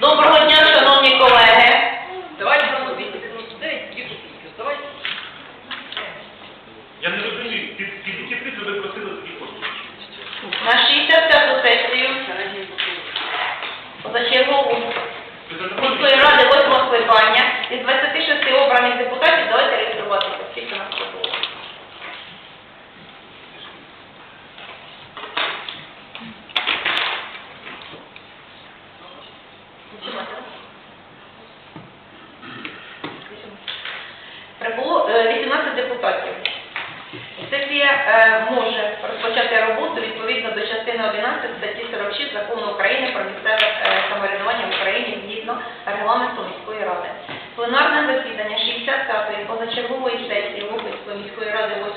Доброго депутатів. Сесія е, може розпочати роботу відповідно до частини 11 статті 46 Закону України про місцеве е, самоврядування в Україні згідно регламенту міської ради. Пленарне засідання 65-ї позачергової сесії Луганської міської ради 8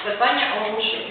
скликання оголошую.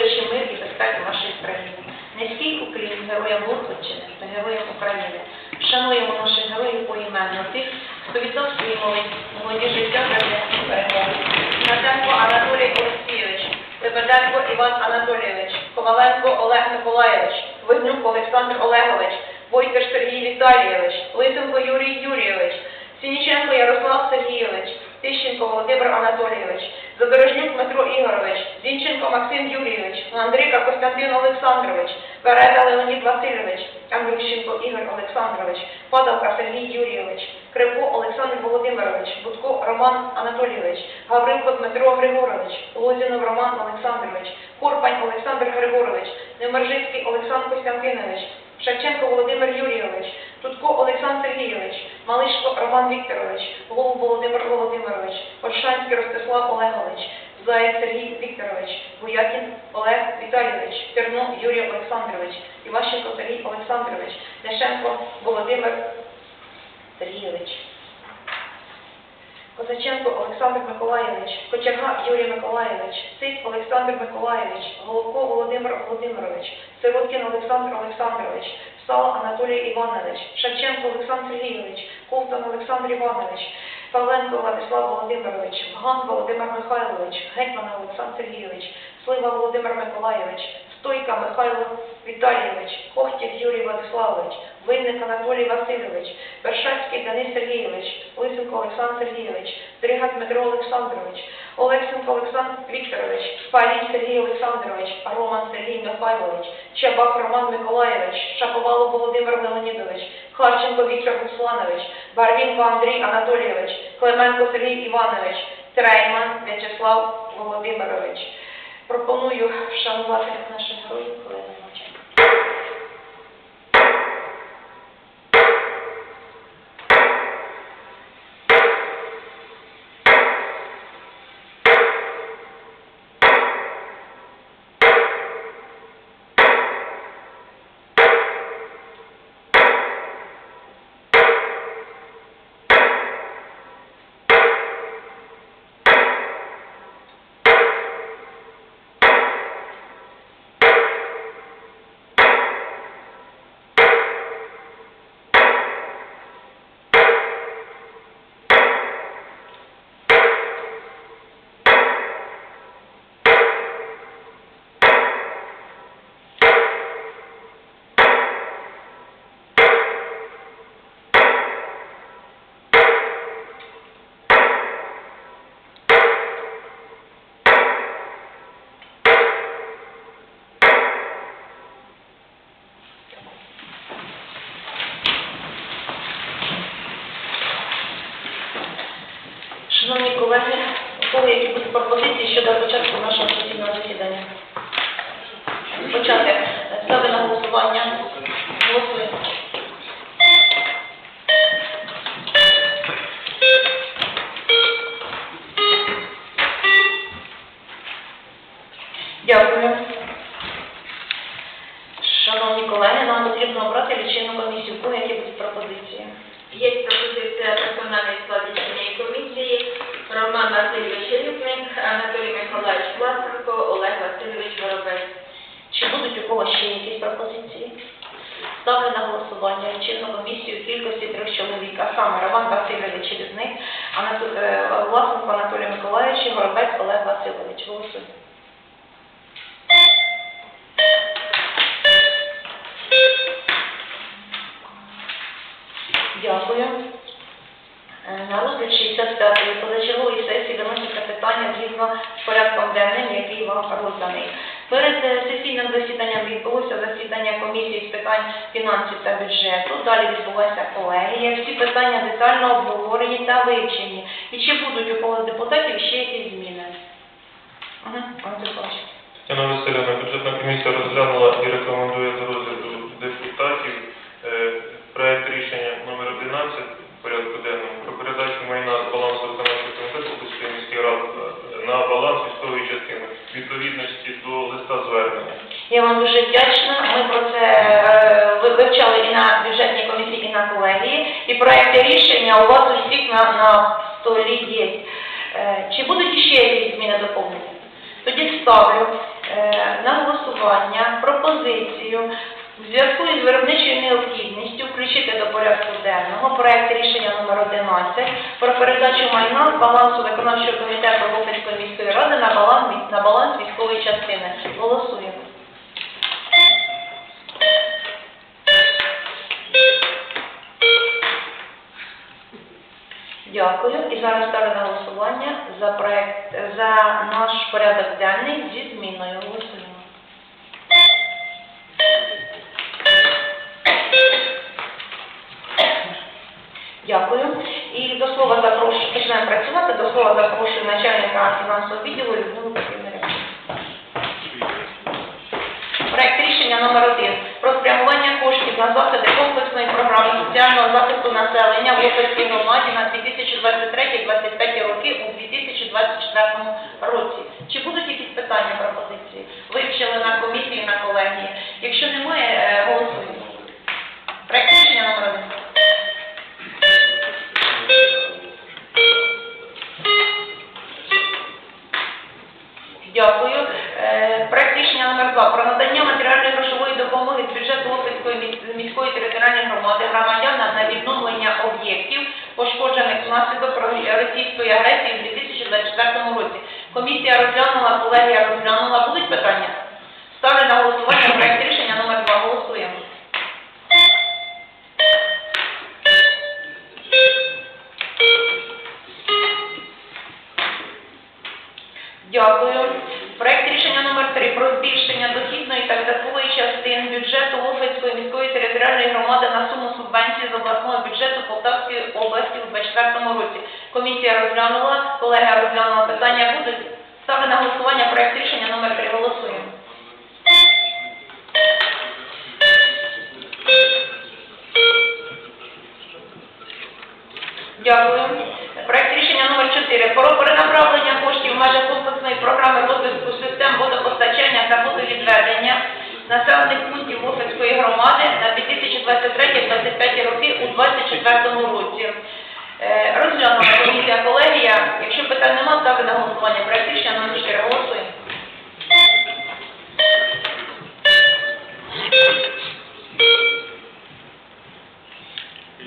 Виборюючи мир і безпеку нашої країни. Низький уклін героям Луцьчини та героям України. Шануємо наших героїв поіменно, тих, хто віддав свої молоді, життя для перемоги. Гнатенко Анатолій Олексійович, Лебеденко Іван Анатолійович, Коваленко Олег Миколайович, Вигнюк Олександр Олегович, Войтер Сергій Віталійович, Лисенко Юрій Юрійович, Сініченко Ярослав Сергійович, Тищенко Володимир Анатолійович, Задорожнюк Дмитро Ігорович, Зінченко Максим Юрійович, Андрійка Костянтин Олександрович, Вереда Леонід Васильович, Андрющенко Ігор Олександрович, Падалка Сергій Юрійович, Володимирович, Будко Роман Анатолійович, Гаврилко Дмитро Григорович, Лозінов Роман Олександрович, Корпань Олександр Григорович, Немержицький Олександр Костянтинович, Шевченко Володимир Юрійович, Тутко Олександр Сергійович, Малишко Роман Вікторович, Голуб Володимир Володимирович, Оршанський Ростислав Олегович, Заєць Сергій Вікторович, Буякін Олег Віталійович, Терно Юрій Олександрович, Іващенко Сергій Олександрович, Нешенко Володимир Сергійович. Козаченко Олександр Миколайович, Кочерга Юрій Миколайович, Сись Олександр Миколайович, Головко Володимир Володимирович, Сироткін Олександр Олександрович, Сал Анатолій Іванович, Шевченко Олександр Сергійович, Ковтон Олександр Іванович, Павленко Владислав Володимирович, Ган Володимир Михайлович, Гетьман Олександр Сергійович, Слива Володимир Миколайович, Стойка Михайло Віталійович, Кохтів Юрій Владиславович, Винник Анатолій Васильович, Вершацький Денис Сергійович, Лисенко Олександр Сергійович, Дрига Дмитро Олександрович, Олексенко Олександр Вікторович, Палій Сергій Олександрович, Роман Сергій Михайлович, Чабак Роман Миколаєвич, Шаповало Володимир Леонідович, Харченко Віктор Русланович, Барвінко Андрій Анатолійович, Клименко Сергій Іванович, Трейман В'ячеслав Володимирович. Пропоную вшанувати наших героїв Ставлю на голосування. Голосуємо. Дякую. Шановні колеги, нам потрібно обрати лічильну комісію. У кого які будуть пропозиції? Є пропозиція персональної складу цієї комісії Роман Васильович Рюкник, Анатолій Миколаївич Власенко, Олег Васильович Воробець. Чи будуть у когось ще якісь пропозиції? Ставлю на голосування комісію в кількості трьох чоловік, а саме Роман Васильович Різник, е, Власенко Анатолій Миколаївич Горобець Олег Васильович. Голосуємо. Дякую. Е, На розгляд 65-ї позачергової сесії виноситься питання згідно з порядком денним, який вам розданий. Перед е, сесійним засіданням відбулося засідання комісії з питань фінансів та бюджету. Далі відбулася колегія. Всі питання детально обговорені та вивчені. І чи будуть у когось депутатів ще якісь зміни? Угу. Тетяна Васильівна, бюджетна комісія розглянула і рекомендує до розгляду депутатів е, проект рішення номер 11 в порядку денному про передачу майна з балансу виконавчого комітету Київської міської ради е, на баланс військової частини в відповідності до листа звернення. Я вам дуже вдячна. Ми про це е, вивчали і на бюджетній комісії, і на колегії. І проекти рішення у вас усіх на, на столі є. Е, Чи будуть ще якісь зміни доповнення? Тоді ставлю е, на голосування пропозицію в зв'язку із виробничою необхідністю включити до порядку денного проект рішення номер 11 про передачу майна з балансу виконавчого комітету Луганської міської ради на баланс, на баланс військової частини. Голосуємо. Дякую. І зараз ставлю на голосування за проект за наш порядок денний зі зміною. Голосуємо. Дякую. І до слова запрошую, починаємо працювати. До слова запрошую начальника фінансового відділу Людмилу Проект рішення номер один про спрямування на заходи комплексної програми соціального захисту населення в Лопецькій громаді на 2023-2025 роки у 2024 році. Чи будуть якісь питання, пропозиції? Вивчили на комісії, на колегії. Якщо немає, е, голосуємо. Проект рішення номер один. Дякую. Е, Проект рішення номер 2 про надання матеріальної грошової допомоги з бюджету Лопецької міс- міської територіальної громади громадянам на відновлення об'єктів, пошкоджених внаслідок російської агресії у 2024 році. Комісія розглянула, колегія розглянула. Будуть питання? Ставлю на голосування проект рішення номер 2. Голосуємо. Дякую. Проект рішення номер 3 про збільшення дохідної та видаткової частин бюджету Лофицької міської територіальної громади на суму субвенції з обласного бюджету Полтавської області у 2024 році. Комісія розглянула, колега розглянула питання. Будуть на голосування проект рішення номер 3. Голосуємо. Дякую. Проект рішення номер 4 про перенаправлення коштів в межах комплексної програми розвитку систем водопостачання та водовідведення населених пунктів Лофицької громади на 2023-2025 роки у 2024 році. Е, Розглянула комісія колегія. Якщо питань немає, ставлю на голосування. Проект рішення номер 4. Голосуємо.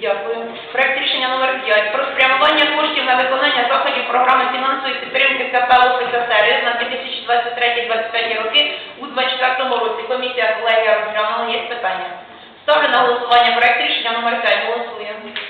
Дякую. Проект рішення номер 5 про спрямування коштів на виконання заходів програми фінансової підтримки КП «Офіса Сервіс» на 2023-2025 роки у 2024 році. Комісія колегія розглянула. Є питання. Ставлю на голосування проект рішення номер 5. Голосуємо.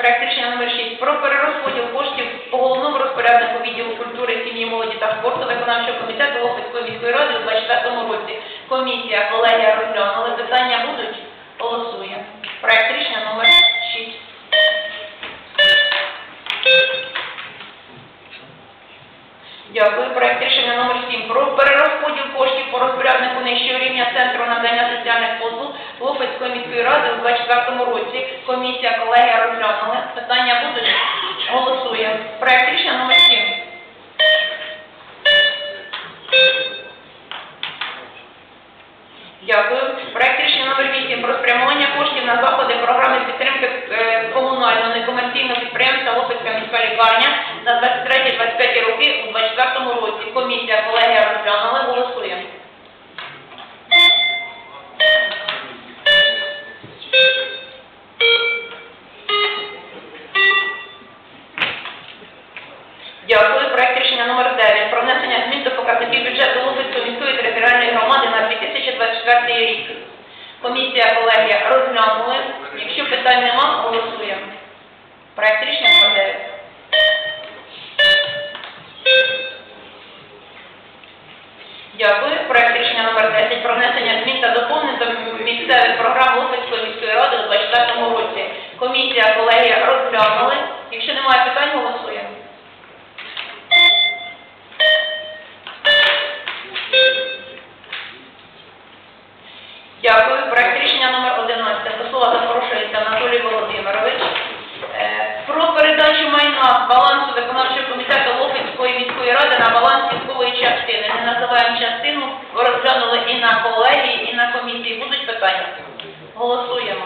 Проект рішення номер 6 про перерозподіл коштів по головному розпоряднику відділу культури, сім'ї, молоді та спорту виконавчого комітету Лопецької міської ради у 2024 році. Комісія, колегія розглянули. Питання будуть? Голосуємо. Проект рішення номер 6. Дякую. Проект рішення номер 7 про перерозподіл коштів по розпоряднику нижчого рівня Центру надання соціальних послуг міської ради у 2024 році. Комісія, колегія розглянули. Питання будуть? Голосуємо. Проект рішення номер 7. Дякую. Проект рішення номер 8 про спрямування коштів на заходи програми підтримки е, комунального некомерційного підприємства Лопецька міська лікарня на 23-25 роки у 2024 році. Комісія, колегія розглянули. Голосуємо. Дякую. Проект рішення номер 9 про внесення змін до показників бюджету Лубицької міської територіальної громади на 2024 рік. Комісія, колегія розглянули. Якщо питань нема, голосуємо. Проект рішення номер 9. Дякую. Проект рішення номер 10 про внесення змін та доповнень до місцевих програм Лубицької міської ради у 2024 році. Комісія, колегія розглянули. Якщо немає питань, голосуємо. Дякую. Проект рішення номер 11. До слова запрошується Анатолій Володимирович. Е, Про передачу майна балансу виконавчого комітету Лопецької міської ради на баланс військової частини. Ми називаємо частину, розглянули і на колегії, і на комісії. Будуть питання? Голосуємо.